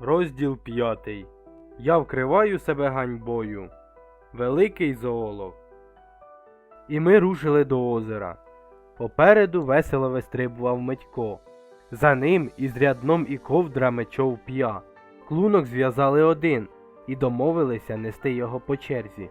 Розділ п'ятий. Я вкриваю себе ганьбою. Великий зоолог. І ми рушили до озера. Попереду весело вистрибував Митько. За ним із рядном і ковдрами чов п'я. Клунок зв'язали один і домовилися нести його по черзі.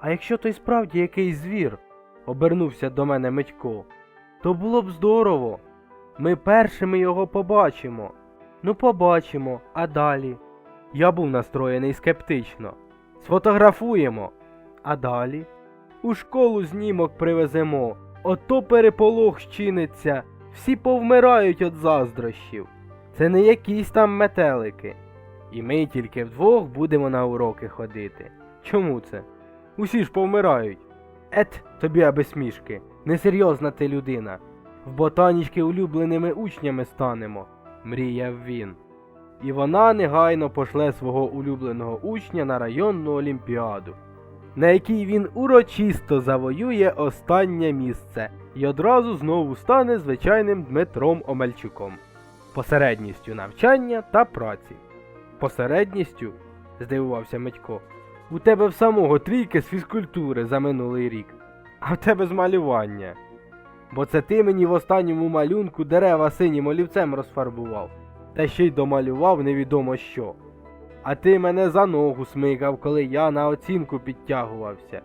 А якщо той справді якийсь звір, обернувся до мене Митько, то було б здорово. Ми першими його побачимо. Ну, побачимо, а далі. Я був настроєний скептично. Сфотографуємо. А далі? У школу знімок привеземо. Ото переполох щиниться. Всі повмирають від заздрощів. Це не якісь там метелики. І ми тільки вдвох будемо на уроки ходити. Чому це? Усі ж повмирають. Ет, тобі аби смішки. Несерйозна ти людина. В ботанічки улюбленими учнями станемо, мріяв він. І вона негайно пошле свого улюбленого учня на районну олімпіаду, на якій він урочисто завоює останнє місце і одразу знову стане звичайним Дмитром Омельчуком. Посередністю навчання та праці. Посередністю? здивувався Митько. У тебе в самого трійки з фізкультури за минулий рік, а в тебе з малювання. Бо це ти мені в останньому малюнку дерева синім олівцем розфарбував, та ще й домалював невідомо що. А ти мене за ногу смикав, коли я на оцінку підтягувався.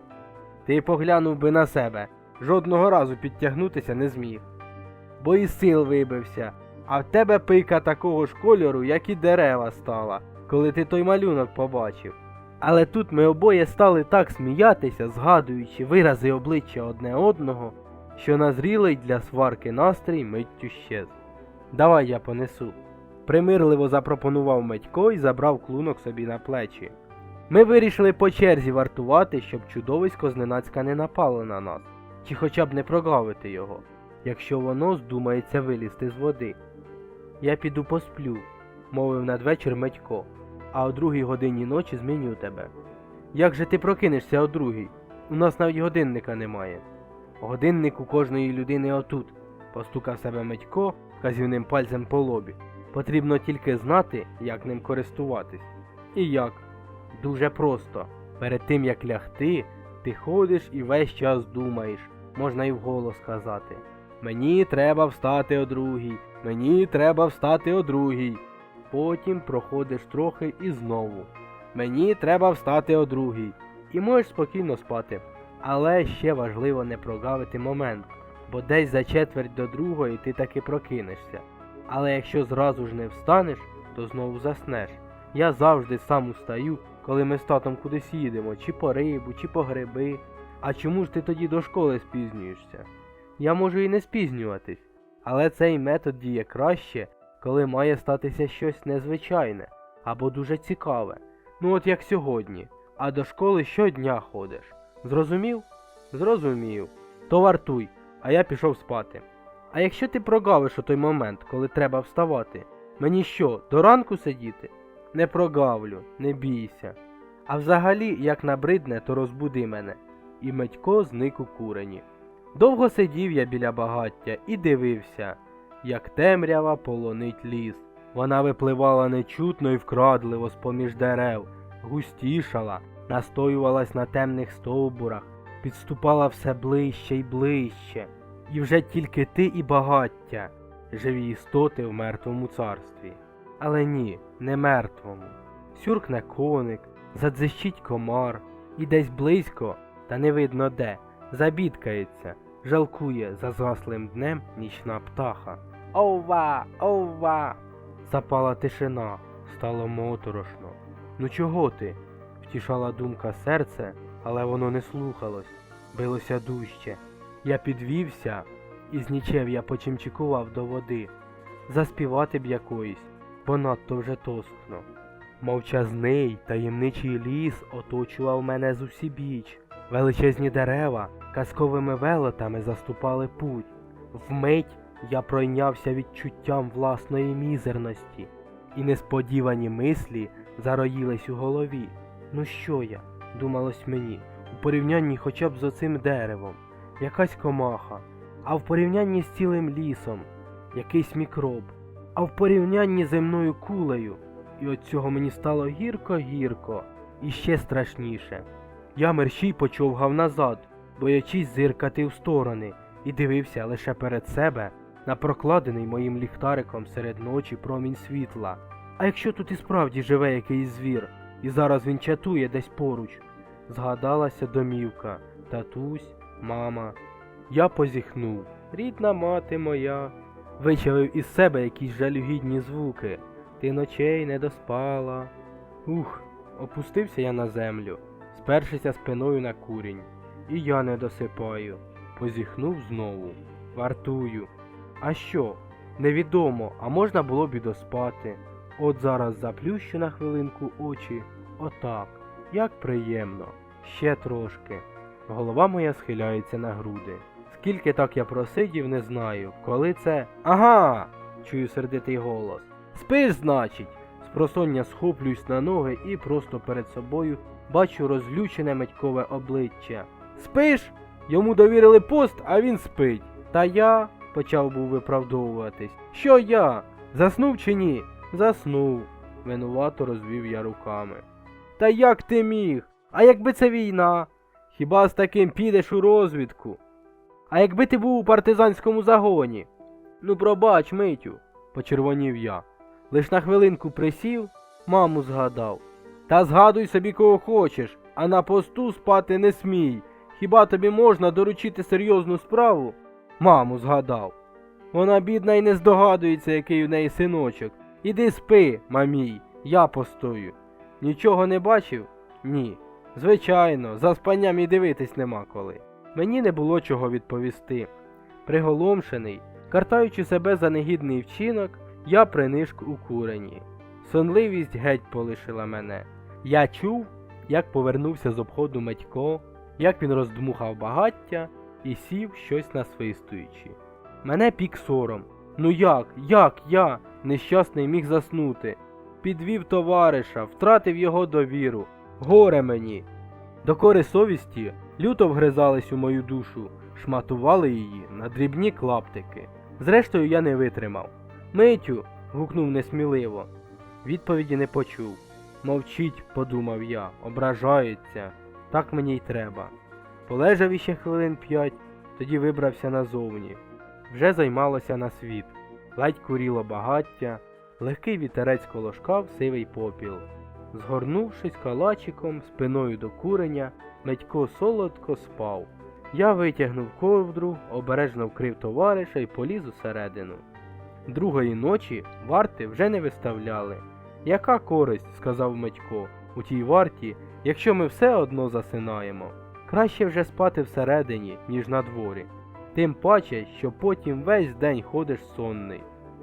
Ти поглянув би на себе, жодного разу підтягнутися не зміг. Бо і сил вибився, а в тебе пика такого ж кольору, як і дерева стала, коли ти той малюнок побачив. Але тут ми обоє стали так сміятися, згадуючи вирази обличчя одне одного, що назрілий для сварки настрій миттю щез. Давай я понесу. Примирливо запропонував Медько і забрав клунок собі на плечі. Ми вирішили по черзі вартувати, щоб чудовисько зненацька не напало на нас, чи хоча б не прогавити його, якщо воно здумається вилізти з води. Я піду посплю, мовив надвечір Медько, а о другій годині ночі зміню тебе. Як же ти прокинешся о другій? У нас навіть годинника немає. Годинник у кожної людини отут, постукав себе Медько вказівним пальцем по лобі. Потрібно тільки знати, як ним користуватись. І як? Дуже просто. Перед тим як лягти, ти ходиш і весь час думаєш, можна і вголос сказати. Мені треба встати о другій, мені треба встати о другій. Потім проходиш трохи і знову. Мені треба встати о другій. І можеш спокійно спати. Але ще важливо не прогавити момент, бо десь за четверть до другої ти таки прокинешся. Але якщо зразу ж не встанеш, то знову заснеш. Я завжди сам устаю, коли ми з татом кудись їдемо, чи по рибу, чи по гриби. А чому ж ти тоді до школи спізнюєшся? Я можу і не спізнюватись, але цей метод діє краще, коли має статися щось незвичайне або дуже цікаве. Ну от як сьогодні, а до школи щодня ходиш. Зрозумів? Зрозумів. То вартуй, а я пішов спати. А якщо ти прогавиш у той момент, коли треба вставати, мені що, до ранку сидіти? Не прогавлю, не бійся. А взагалі, як набридне, то розбуди мене. І Медько зник у курені. Довго сидів я біля багаття і дивився, як темрява полонить ліс. Вона випливала нечутно і вкрадливо з-поміж дерев, густішала, настоювалась на темних стовбурах, підступала все ближче й ближче. І вже тільки ти і багаття, живі істоти в мертвому царстві. Але ні, не мертвому. Сюркне коник, задзищить комар, і десь близько, та не видно де, забідкається, жалкує за заслим днем нічна птаха. Ова, ова! Запала тишина, стало моторошно. Ну чого ти? Втішала думка серце, але воно не слухалось, билося дужче. Я підвівся, і з нічев я почимчикував до води. Заспівати б якоїсь, бо надто вже тоскно. Мовчазний таємничий ліс оточував мене з усібіч. Величезні дерева казковими велетами заступали путь. Вмить я пройнявся відчуттям власної мізерності, і несподівані мислі зароїлись у голові. Ну що я, думалось мені, у порівнянні хоча б з оцим деревом. Якась комаха, а в порівнянні з цілим лісом. Якийсь мікроб, а в порівнянні з земною кулею. І от цього мені стало гірко-гірко, і ще страшніше. Я мерщій почовгав назад, боячись зиркати в сторони, і дивився лише перед себе на прокладений моїм ліхтариком серед ночі промінь світла. А якщо тут і справді живе якийсь звір, і зараз він чатує десь поруч, згадалася домівка, татусь, мама. Я позіхнув. Рідна мати моя. Вичавив із себе якісь жалюгідні звуки. Ти ночей не доспала. Ух, опустився я на землю, спершися спиною на курінь. І я не досипаю. Позіхнув знову. Вартую. А що? Невідомо, а можна було б і доспати. От зараз заплющу на хвилинку очі. Отак. Як приємно. Ще трошки. Голова моя схиляється на груди. Скільки так я просидів, не знаю. Коли це. Ага. чую сердитий голос. Спиш, значить. Спросоння схоплююсь на ноги і просто перед собою бачу розлючене Медькове обличчя. Спиш? Йому довірили пост, а він спить. Та я, почав був виправдовуватись. Що я? Заснув чи ні? Заснув. Винувато розвів я руками. Та як ти міг? А якби це війна? Хіба з таким підеш у розвідку? А якби ти був у партизанському загоні? Ну, пробач, Митю, почервонів я. Лиш на хвилинку присів, маму згадав. Та згадуй собі кого хочеш, а на посту спати не смій. Хіба тобі можна доручити серйозну справу? Маму згадав. Вона бідна і не здогадується, який у неї синочок. Іди спи, мамій, я постою. Нічого не бачив? Ні. Звичайно, за спанням і дивитись нема коли. Мені не було чого відповісти. Приголомшений, картаючи себе за негідний вчинок, я принишк у курені. Сонливість геть полишила мене. Я чув, як повернувся з обходу Медько, як він роздмухав багаття і сів щось насвистуючи. Мене пік сором. Ну як, як я, нещасний, міг заснути? Підвів товариша, втратив його довіру. Горе мені. Докори совісті люто вгризались у мою душу, шматували її на дрібні клаптики. Зрештою, я не витримав. Митю. гукнув несміливо. Відповіді не почув. Мовчить, подумав я, ображається. Так мені й треба. Полежав іще хвилин п'ять, тоді вибрався назовні. Вже займалося на світ. Ледь куріло багаття, легкий вітерець колошкав сивий попіл. Згорнувшись калачиком спиною до куреня, Медько солодко спав. Я витягнув ковдру, обережно вкрив товариша і поліз усередину. Другої ночі варти вже не виставляли. Яка користь, сказав Медько, у тій варті, якщо ми все одно засинаємо. Краще вже спати всередині, ніж на дворі. Тим паче, що потім весь день ходиш сонний.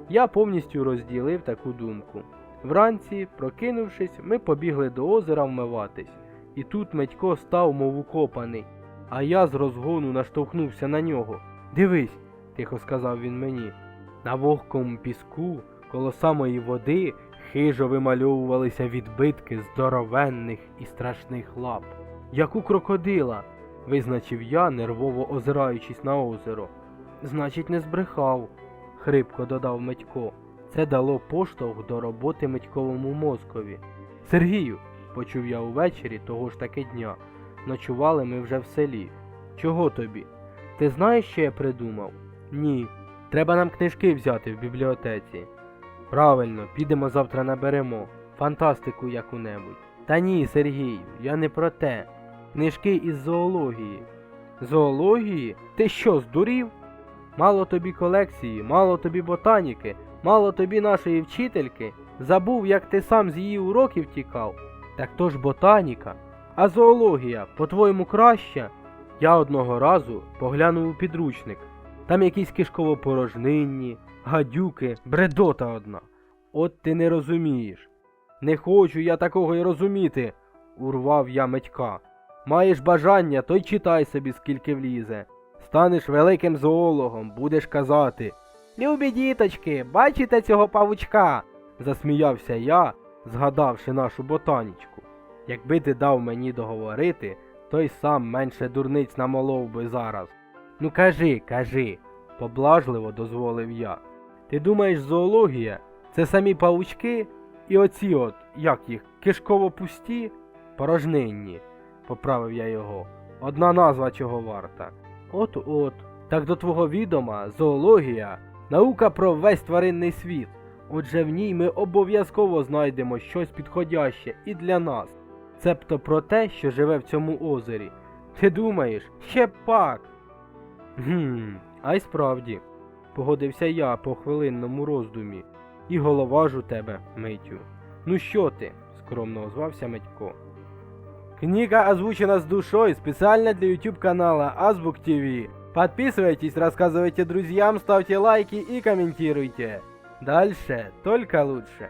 Я повністю розділив таку думку. Вранці, прокинувшись, ми побігли до озера вмиватись, і тут Медько став, мов укопаний, а я з розгону наштовхнувся на нього. Дивись, тихо сказав він мені. На вогкому піску, коло самої води, хижо вимальовувалися відбитки здоровенних і страшних лап. Як у крокодила, визначив я, нервово озираючись на озеро. Значить, не збрехав, хрипко додав Медько. Це дало поштовх до роботи Митьковому мозкові. Сергію, почув я увечері того ж таки дня. Ночували ми вже в селі. Чого тобі? Ти знаєш, що я придумав? Ні. Треба нам книжки взяти в бібліотеці. Правильно, підемо завтра наберемо. Фантастику яку-небудь. Та ні, Сергію, я не про те. Книжки із зоології. Зоології? Ти що, здурів? Мало тобі колекції, мало тобі ботаніки, мало тобі нашої вчительки. Забув, як ти сам з її уроків тікав. Так то ж ботаніка. А зоологія, по-твоєму, краща? Я одного разу поглянув у підручник. Там якісь кишковопорожнинні, гадюки, бредота одна. От ти не розумієш. Не хочу я такого й розуміти, урвав я Медька. Маєш бажання, то й читай собі, скільки влізе. Станеш великим зоологом, будеш казати. Любі діточки, бачите цього павучка? засміявся я, згадавши нашу ботанічку. Якби ти дав мені договорити, то й сам менше дурниць намолов би зараз. Ну кажи, кажи, поблажливо дозволив я. Ти думаєш, зоологія це самі павучки? І оці от, як їх, кишково пусті, порожнинні, поправив я його. Одна назва чого варта. От-от. Так до твого відома, зоологія, наука про весь тваринний світ. Отже в ній ми обов'язково знайдемо щось підходяще і для нас. Цебто про те, що живе в цьому озері. Ти думаєш, ще пак. Гм, а й справді, погодився я по хвилинному роздумі. І голова ж у тебе, Митю. Ну що ти? скромно озвався Митько. Книга озвучена с душой специально для YouTube канала Азбук ТВ. Подписывайтесь, рассказывайте друзьям, ставьте лайки и комментируйте. Дальше только лучше.